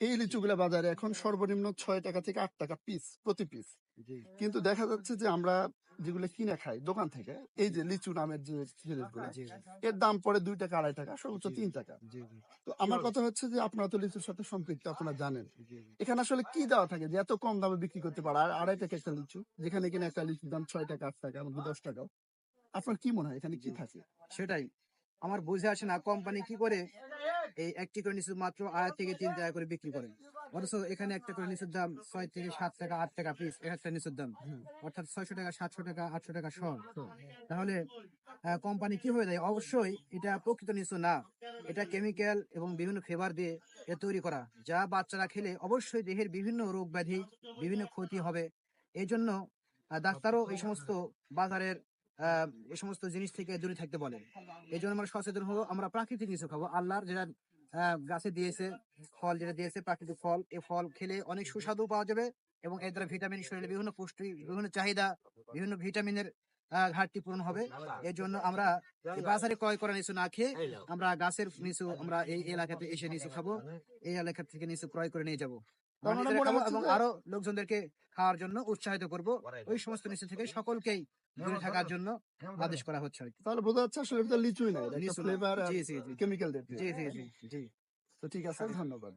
এই লিচুগুলা বাজারে এখন সর্বনিম্ন ছয় টাকা থেকে আট টাকা পিস প্রতি পিস কিন্তু দেখা যাচ্ছে যে আমরা যেগুলো কিনে খাই দোকান থেকে এই যে লিচু নামের যে জিনিসগুলো এর দাম পড়ে দুই টাকা আড়াই টাকা সর্বোচ্চ তিন টাকা। তো আমার কথা হচ্ছে যে আপনারা তো লিচুর সাথে সম্পৃক্ত আপনারা জানেন। এখানে আসলে কি দেওয়া থাকে যে এত কম দামে বিক্রি করতে পারে? আর আড়াই টাকা একটা লিচু যেখানে কিনা একটা লিচুর দাম ছয় টাকা আট টাকা এমনকি দশ টাকাও। আপনার কি মনে হয় এখানে কি থাকে? সেটাই। আমার বুঝে আসে না কোম্পানি কি করে এই একটি করে নিচু মাত্র আড়াই থেকে তিন টাকা করে বিক্রি করে অথচ এখানে একটা করে নিচুর দাম ছয় থেকে সাত টাকা আট টাকা পিস একটা নিচুর দাম। অর্থাৎ ছয়শো টাকা সাতশো টাকা আটশো টাকা সহ তাহলে কোম্পানি কি হয়ে যায়? অবশ্যই এটা প্রকৃত নিচু না। এটা কেমিক্যাল এবং বিভিন্ন ফ্লেভার দিয়ে এ তৈরি করা। যা বাচ্চারা খেলে অবশ্যই দেহের বিভিন্ন রোগ ব্যাধি বিভিন্ন ক্ষতি হবে। এই জন্য ডাক্তারও এই সমস্ত বাজারের আহ, এই সমস্ত জিনিস থেকে দূরে থাকতে বলে এই জন্য আমরা সচেতন হব আমরা প্রাকৃতিক কিছু খাব। আল্লাহর যেটা গাছে দিয়েছে ফল যেটা দিয়েছে প্রাকৃতিক ফল। এই ফল খেলে অনেক সুস্বাদু পাওয়া যাবে এবং এর দ্বারা ভিটামিন শরীরে বিভিন্ন পুষ্টি বিভিন্ন চাহিদা বিভিন্ন ভিটামিনের ঘাটতি পূরণ হবে। এর জন্য আমরা বাজারে ক্রয় করা নিচু না খেয়ে আমরা গাছের নিচু আমরা এই এলাকাতে এসে নিচু খাব। এই এলাকা থেকে নিচু ক্রয় করে নিয়ে যাব। এবং আরও লোকজনদেরকে খাওয়ার জন্য উৎসাহিত করব। ওই সমস্ত নিচে থেকে সকলকেই দূরে থাকার জন্য আদেশ করা হচ্ছে তাহলে বোঝা যাচ্ছে আসলে লিচুই লিচু না। জি কেমিক্যাল জি জি। জি জি তো ঠিক আছে ধন্যবাদ।